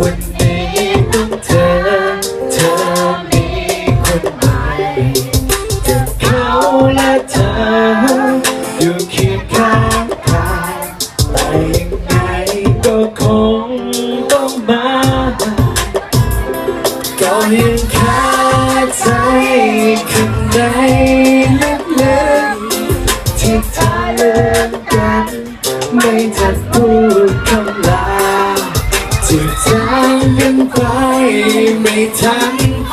วันนี้ต้องเธอ เธอมีคนใหม่กับเขาและเธอ อยู่เคียงข้างกายแต่ยังไงก็คงต้องมาก็ยังคาใจข้างในลึกๆที่เธอเลือกกันไม่ทัน ไปไม่ทันพ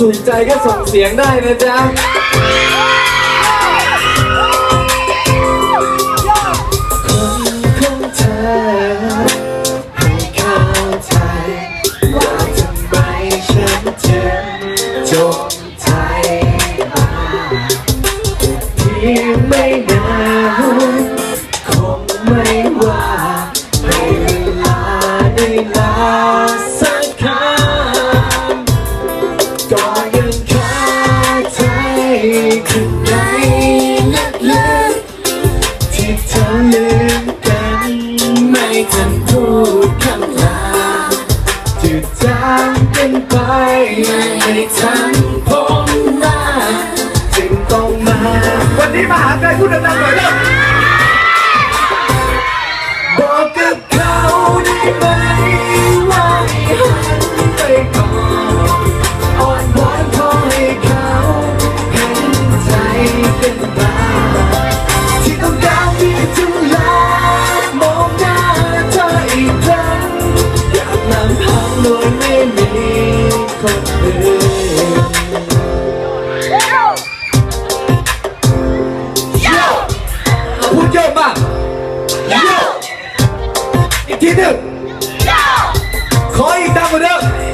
ถูกใจก็ส่งเสียงได้นะจ๊ะคนของเธอให้เข้าใจว่าทำไมฉันถึงจงใจมาเพียงไม่นานคงไม่ว่าให้เวลาได้ลาสัก ข้างในลึกๆที่เธอลืมกันไม่ทันพูดคำลาจืดจางเป็นไปไม่ทันพบหน้าจึงต้องมา วันนี้มาหาใครพูดดังๆหน่อยเร็ว ทีหนึ่งขออีกดังกว่าเดิม